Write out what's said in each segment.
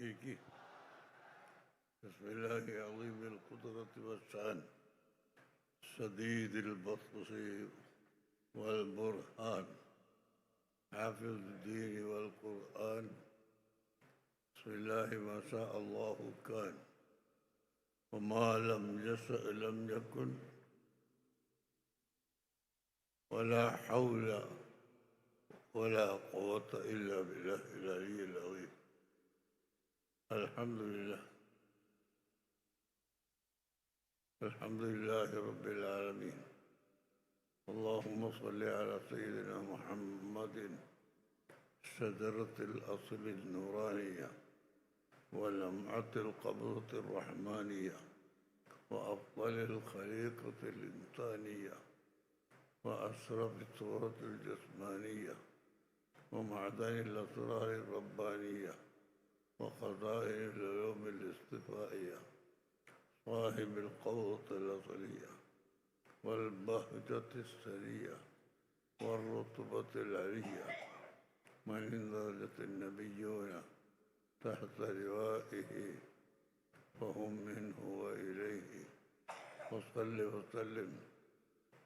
إيكي بسم الله عظيم القدرة والشان شديد البطش والبرهان. حافظ الدين والقرآن. بسم الله ما شاء الله كان. وما لم يشأ لم يكن. ولا حول ولا قوة إلا بالله العلي العظيم. الحمد لله. الحمد لله رب العالمين. اللهم صل على سيدنا محمد شجرة الأصل النورانية ولمعة القبضة الرحمانية وأفضل الخليقة الإنسانية وأشرف الصورة الجسمانية ومعدن الأسرار الربانية وخزائن العلوم الاصطفائية صاحب القوة الأصلية والبهجة السرية والرتبة العلية. من درجة النبيون تحت لوائه وهم منه وإليه. وصل وسلم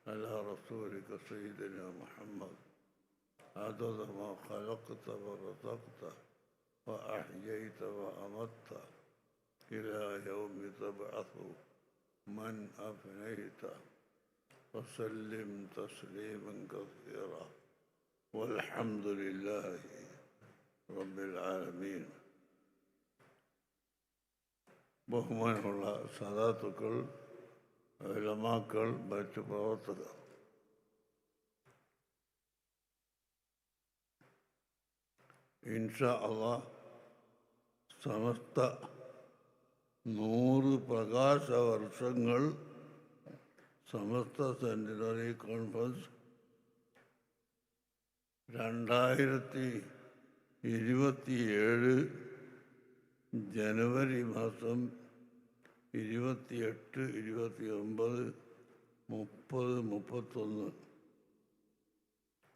على رسولك سيدنا محمد. عدد ما خلقت ورزقت. وأحييت وأمت إلى يوم تبعث من أفنيت وسلم تسليما كثيرا والحمد لله رب العالمين ബഹുമാനമുള്ള സദാത്തുക്കൾ വിലമാക്കൾ മറ്റു പ്രവർത്തകർ ഇൻഷാ അള്ളാ സമസ്ത നൂറ് പ്രകാശ വർഷങ്ങൾ സമസ്ത സെന്റിനറി കോൺഫറൻസ് രണ്ടായിരത്തി ഇരുപത്തിയേഴ് ജനുവരി മാസം ഇരുപത്തിയെട്ട് ഇരുപത്തി ഒമ്പത് മുപ്പത് മുപ്പത്തൊന്ന്.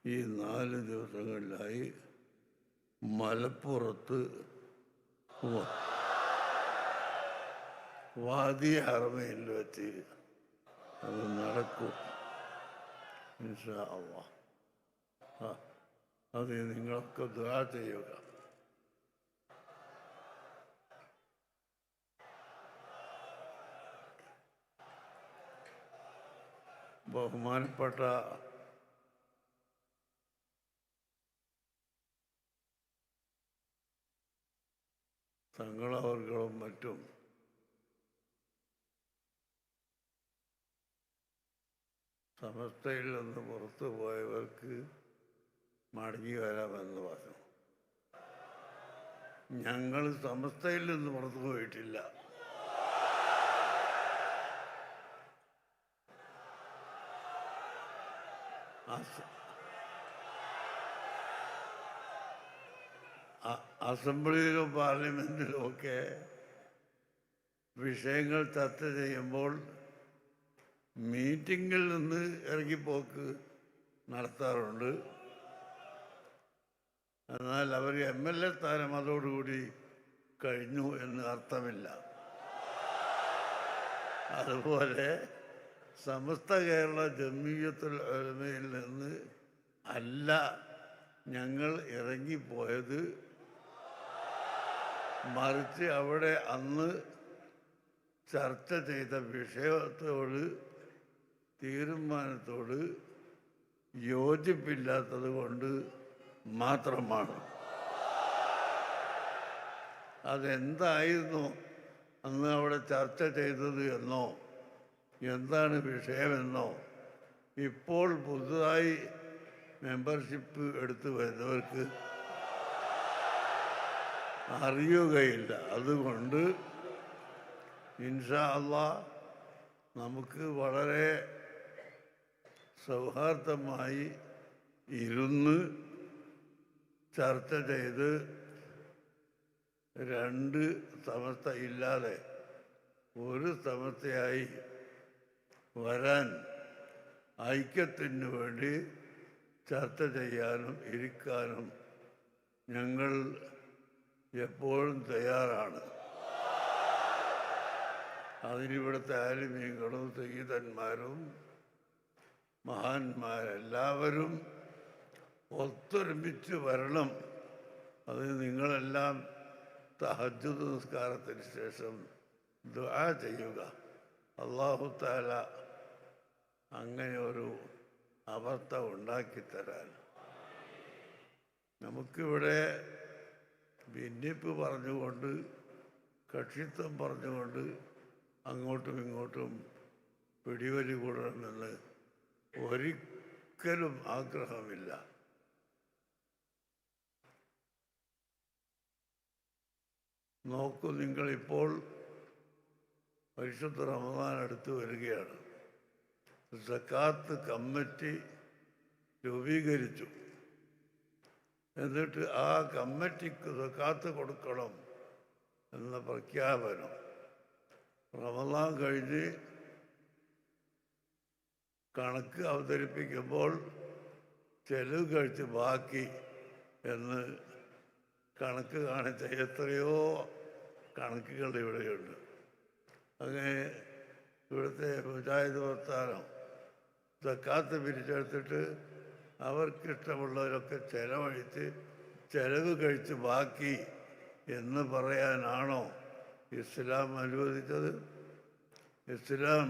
ഈ നാല് ദിവസങ്ങളിലായി മലപ്പുറത്ത് വാദി ഹറമയിൽ വെച്ച് അത് നടക്കും. അത് നിങ്ങളൊക്കെ ദുആ ചെയ്യുക. ബഹുമാനപ്പെട്ട മറ്റും സമസ്തയിൽ നിന്ന് പുറത്തു പോയവർക്ക് മടങ്ങി വരാമെന്ന് പറഞ്ഞു. ഞങ്ങൾ സമസ്തയിൽ നിന്ന് പുറത്തു പോയിട്ടില്ല. അസംബ്ലിയിലും പാർലമെന്റിലും ഒക്കെ വിഷയങ്ങൾ ചർച്ച ചെയ്യുമ്പോൾ മീറ്റിങ്ങിൽ നിന്ന് ഇറങ്ങിപ്പോക്ക് നടത്താറുണ്ട്. എന്നാൽ അവർ എം എൽ എ സ്ഥാനം അതോടുകൂടി കഴിഞ്ഞു എന്ന് അർത്ഥമില്ല. അതുപോലെ സമസ്ത കേരള ജമീയത്തുൽ ഉലമയിൽ നിന്ന് അല്ല ഞങ്ങൾ ഇറങ്ങിപ്പോയത്. മറിച്ച് അവിടെ അന്ന് ചർച്ച ചെയ്ത വിഷയത്തോട് തീരുമാനത്തോട് യോജിപ്പില്ലാത്തത് കൊണ്ട് മാത്രമാണ്. അതെന്തായിരുന്നു അന്ന് അവിടെ ചർച്ച ചെയ്തത് എന്നോ എന്താണ് വിഷയമെന്നോ ഇപ്പോൾ പുതുതായി മെമ്പർഷിപ്പ് എടുത്തു വരുന്നവർക്ക് അറിയുകയില്ല. അതുകൊണ്ട് ഇൻഷാ അള്ളാ നമുക്ക് വളരെ സൗഹാർദ്ദമായി ഇരുന്ന് ചർച്ച ചെയ്ത് രണ്ട് സമസ്ത ഇല്ലാതെ ഒരു സമസ്തയായി വരാൻ ഐക്യത്തിന് വേണ്ടി ചർച്ച ചെയ്യാനും ഇരിക്കാനും ഞങ്ങൾ എപ്പോഴും തയ്യാറാണ്. അതിനിവിടുത്തെ ആലിമീങ്ങളും സയ്യിദന്മാരും മഹാന്മാരെല്ലാവരും ഒത്തൊരുമിച്ച് വരണം. അത് നിങ്ങളെല്ലാം തഹജ് നിസ്കാരത്തിന് ശേഷം ദുആ ചെയ്യുക. അള്ളാഹു താല അങ്ങനെ ഒരു അവസ്ഥ ഉണ്ടാക്കിത്തരാൻ. നമുക്കിവിടെ ഭിന്നിപ്പ് പറഞ്ഞുകൊണ്ട് കക്ഷിത്വം പറഞ്ഞുകൊണ്ട് അങ്ങോട്ടും ഇങ്ങോട്ടും പിടിവലി കൂടണമെന്ന് ഒരിക്കലും ആഗ്രഹമില്ല. നോക്കൂ നിങ്ങളിപ്പോൾ പരിശുദ്ധ റമദാൻ അടുത്ത് വരികയാണ്. സക്കാത്ത് കമ്മിറ്റി രൂപീകരിച്ചു. എന്നിട്ട് ആ കമ്മിറ്റിക്ക് സക്കാത്ത് കൊടുക്കണം എന്ന പ്രഖ്യാപനം. റമദാൻ കഴിഞ്ഞ് കണക്ക് അവതരിപ്പിക്കുമ്പോൾ ചെലവ് കഴിച്ച് ബാക്കി എന്ന് കണക്ക് കാണിച്ച എത്രയോ കണക്കുകൾ ഇവിടെയുണ്ട്. അങ്ങനെ ഇവിടുത്തെ പഞ്ചായത്ത് വർത്താനം തക്കാത്ത് പിരിച്ചെടുത്തിട്ട് അവർക്കിഷ്ടമുള്ളവരൊക്കെ ചെലവഴിച്ച് ചെലവ് കഴിച്ച് ബാക്കി എന്ന് പറയാനാണോ ഇസ്ലാം അനുവദിച്ചത്? ഇസ്ലാം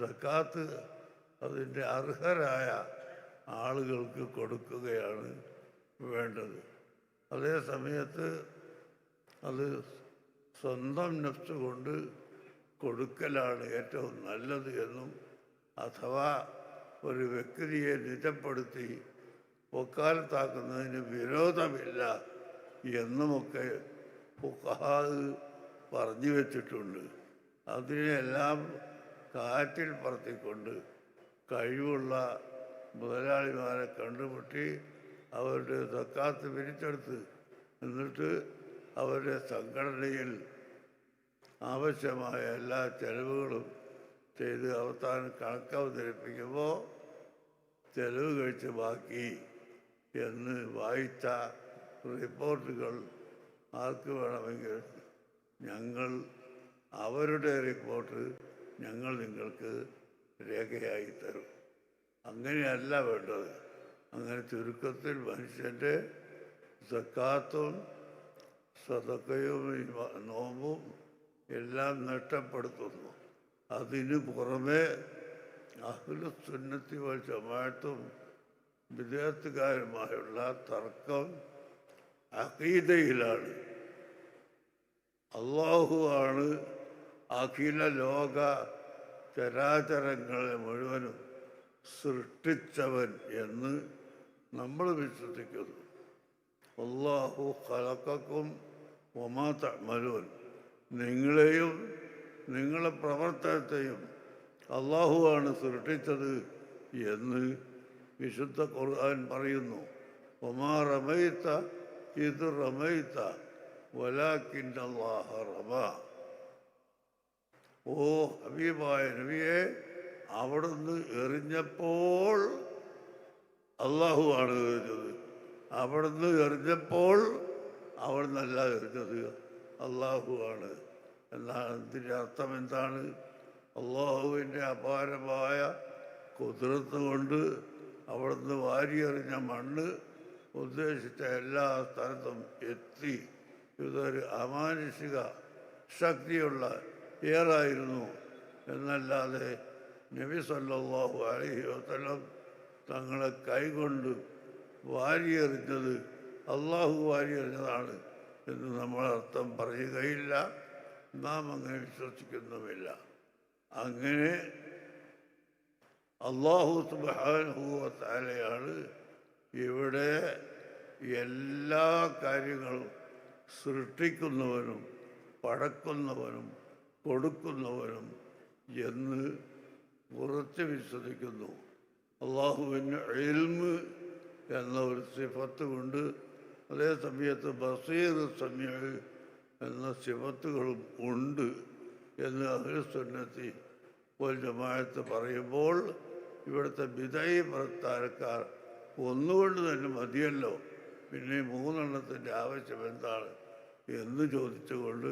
സക്കാത്ത് അതിന്റെ അർഹരായ ആളുകൾക്ക് കൊടുക്കുകയാണ് വേണ്ടത്. അതേ സമയത്ത് അത് സ്വന്തം നഫ്സ് കൊണ്ട് കൊടുക്കലാണ് ഏറ്റവും നല്ലത് എന്നും അഥവാ ഒരു വ്യക്തിയെ നിജപ്പെടുത്തി ഒക്കാലത്താക്കുന്നതിന് വിരോധമില്ല എന്നുമൊക്കെ പറഞ്ഞു വെച്ചിട്ടുണ്ട്. അതിനെല്ലാം കാറ്റിൽ പറത്തിക്കൊണ്ട് കഴിവുള്ള മുതലാളിമാരെ കണ്ടുമുട്ടി അവരുടെ തക്കാത്ത് പിരിച്ചെടുത്ത് എന്നിട്ട് അവരുടെ സംഘടനയിൽ ആവശ്യമായ എല്ലാ ചെലവുകളും ചെയ്ത് അവസാനം കണക്ക് അവതരിപ്പിക്കുമ്പോൾ ചെലവ് കഴിച്ച് ബാക്കി എന്ന് വായിച്ച റിപ്പോർട്ടുകൾ ആർക്ക് വേണമെങ്കിൽ ഞങ്ങൾ അവരുടെ റിപ്പോർട്ട് ഞങ്ങൾ നിങ്ങൾക്ക് രേഖയായി തരും. അങ്ങനെയല്ല വേണ്ടത്. അങ്ങനെ ചുരുക്കത്തിൽ മനുഷ്യന്റെ സക്കാത്തും സതക്കയും നോമ്പും എല്ലാം നഷ്ടപ്പെടുത്തുന്നു. അതിന് പുറമെ അഹ്ലുസുന്നത്തി വൽ ജമാഅത്തും വിദേഹത്തുകാരുമായുള്ള തർക്കം അഖീദയിലാണ്. അള്ളാഹു ആണ് അഖില ലോക ചരാചരങ്ങളെ മുഴുവനും സൃഷ്ടിച്ചവൻ എന്ന് നമ്മൾ വിശ്വസിക്കുന്നു. അള്ളാഹു കലക്കും ഒമാ തമലൂൻ നിങ്ങളെയും നിങ്ങളെ പ്രവർത്തനത്തെയും അള്ളാഹുവാണ് സൃഷ്ടിച്ചത് എന്ന് വിശുദ്ധ ഖുർആൻ പറയുന്നു. ഒമാ റമയിത്ത ഇത് റമയിത്ത വലാക്കിന്റെ അള്ളാഹ റമ. ഓ ഹബീബായ നബിയെ അവിടുന്ന് എറിഞ്ഞപ്പോൾ അള്ളാഹു ആണ് എറിഞ്ഞത്. അവിടുന്ന് എറിഞ്ഞപ്പോൾ അവിടുന്നല്ല എറിഞ്ഞത്. അള്ളാഹു ആണ്. എന്നാണ് ഇതിന്റെ അർത്ഥം എന്താണ്? അള്ളാഹുവിന്റെ അപാരമായ കുതിർത്ത് കൊണ്ട് അവിടുന്ന് വാരിയെറിഞ്ഞ മണ്ണ് ഉദ്ദേശിച്ച എല്ലാ സ്ഥലത്തും എത്തി. ഇതൊരു അമാനുഷിക ശക്തിയുള്ള ഏറായിരുന്നു. എന്നല്ലാതെ നബി സല്ലാഹു അലഹി വസ്ലം തങ്ങളെ കൈകൊണ്ട് വാരിയെറിഞ്ഞത് അള്ളാഹു വാരിയെറിഞ്ഞതാണ് എന്ന് നമ്മൾ അർത്ഥം പറയുകയില്ല. നാം അങ്ങനെ വിശ്വസിക്കുന്നുമില്ല. അങ്ങനെ അള്ളാഹു സുബാനുഭവത്താലെയാണ് ഇവിടെ എല്ലാ കാര്യങ്ങളും സൃഷ്ടിക്കുന്നവനും പടക്കുന്നവനും കൊടുക്കുന്നവനും എന്ന് ഉറച്ച് വിശ്വസിക്കുന്നു. അള്ളാഹുവിന് എൽമ് എന്ന ഒരു സിഫത്ത് കൊണ്ട് അതേ സമയത്ത് ബസീർ സമയ എന്ന സിഫത്തുകളും ഉണ്ട് എന്ന് അഹ്ലുസുന്നത്തി ഒരു ജമാഅത്ത് പറയുമ്പോൾ ഇവിടുത്തെ വിധയി പ്രസ്ഥാനക്കാർ ഒന്നുകൊണ്ട് തന്നെ മതിയല്ലോ. പിന്നെ മൂന്നെണ്ണത്തിന്റെ ആവശ്യം എന്താണ് എന്ന് ചോദിച്ചുകൊണ്ട്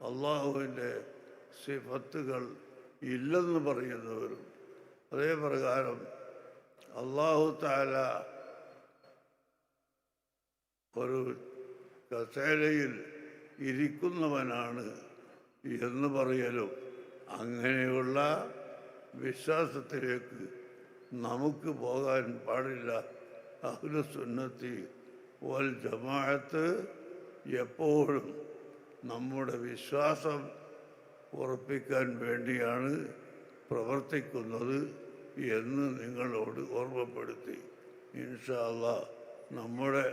അള്ളാഹുവിന്റെ സിഫത്തുകൾ ഇല്ലെന്ന് പറയുന്നവരും അതേ പ്രകാരം അള്ളാഹു താല ഒരു കസേരയിൽ ഇരിക്കുന്നവനാണ് എന്ന് പറയലും. അങ്ങനെയുള്ള വിശ്വാസത്തിലേക്ക് നമുക്ക് പോകാൻ പാടില്ല. അഹ്ലുസുന്നത്തി വൽ ജമാഅത്ത് എപ്പോഴും നമ്മുടെ വിശ്വാസം ഉറപ്പിക്കാൻ വേണ്ടിയാണ് പ്രവർത്തിക്കുന്നത് എന്ന് നിങ്ങളോട് ഓർമ്മപ്പെടുത്തി. ഇൻഷാ അല്ലാ നമ്മുടെ?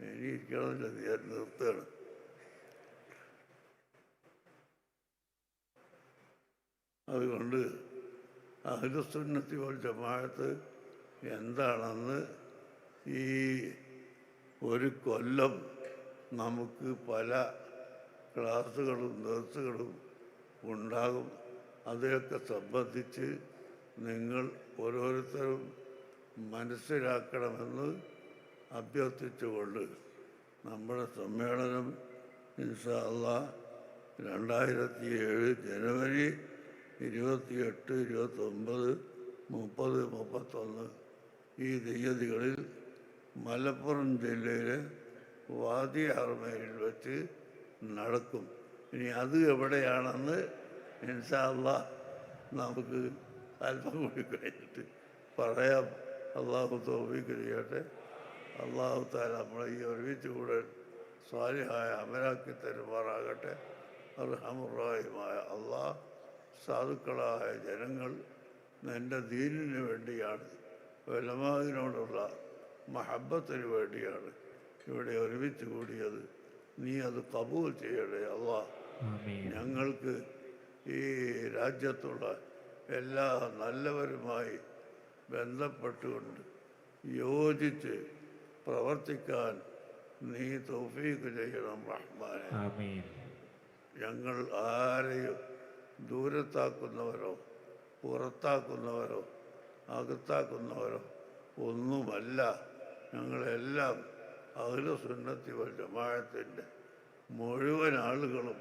ഇനി ഞാൻ നിർത്തുകയാണ്. അതുകൊണ്ട് അഹിലസുന്നത്തി വൽ ജമാഅത്ത് എന്താണെന്ന് ഈ ഒരു കൊല്ലം നമുക്ക് പല ക്ലാസ്സുകളും നേഴ്സുകളും ഉണ്ടാകും. അതിനൊക്കെ സംബന്ധിച്ച് നിങ്ങൾ ഓരോരുത്തരും മനസ്സിലാക്കണമെന്ന് അഭ്യർത്ഥിച്ചുകൊണ്ട് നമ്മുടെ സമ്മേളനം ഇൻഷാ അള്ളാ രണ്ടായിരത്തി ഏഴ് ജനുവരി ഇരുപത്തിയെട്ട് ഇരുപത്തൊമ്പത് മുപ്പത് മുപ്പത്തൊന്ന് ഈ തീയതികളിൽ മലപ്പുറം ജില്ലയിലെ വാദി അർമയിൽ വെച്ച് നടക്കും. ഇനി അത് എവിടെയാണെന്ന് ഇൻഷാല്ല നമുക്ക് അല്പം കൂടി കഴിഞ്ഞിട്ട് പറയാം. അള്ളാഹു തോഫിക്ക് ചെയ്യട്ടെ അള്ളാഹു താല നമ്മളെ ഈ ഒരുമിച്ച് കൂടെ സ്വാലിഹായ അമരാക്കി തരുമാറാകട്ടെ. അർഹമുറായുമായ അള്ളാഹ് സാധുക്കളായ ജനങ്ങൾ നിന്റെ ദീനിന് വേണ്ടിയാണ് വലമാവിനോടുള്ള മഹബത്തിന് വേണ്ടിയാണ് ഇവിടെ ഒരുമിച്ച് കൂടിയത്. നീ അത് കബൂൽ ചെയ്യണേ അള്ളാ. ഞങ്ങൾക്ക് ഈ രാജ്യത്തുള്ള എല്ലാ നല്ലവരുമായി ബന്ധപ്പെട്ടുകൊണ്ട് യോജിച്ച് പ്രവർത്തിക്കാൻ നീ തൗഫീക്ക് ചെയ്യണം റഹ്മാനെ. ഞങ്ങൾ ആരെയും ദൂരത്താക്കുന്നവരോ പുറത്താക്കുന്നവരോ അകത്താക്കുന്നവരോ ഒന്നുമല്ല. ഞങ്ങളെല്ലാം അഖിലസുന്നത്തി വൽ ജമാഅത്തിന്റെ മുഴുവൻ ആളുകളും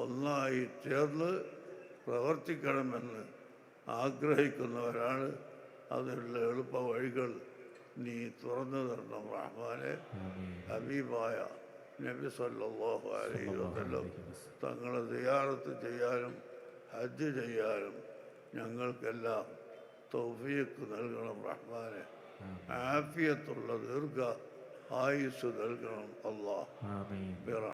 ഒന്നായി ചേർന്ന് പ്രവർത്തിക്കണമെന്ന് ആഗ്രഹിക്കുന്നവരാണ്. അതിനുള്ള എളുപ്പ വഴികൾ നീ തുറന്നു തരണം റഹ്മാനെ. ഹബീബായ നബി സല്ലാഹു അലൈഹി വസല്ലം തങ്ങളെ സിയാറത്ത് ചെയ്യാനും ഹജ്ജ് ചെയ്യാനും ഞങ്ങൾക്കെല്ലാം തൗഫീഖ് നൽകണം റഹ്മാനെ. ആഫിയത്തുള്ള ദീർഘ ആയുസ് നൽകണം അള്ളാഹ്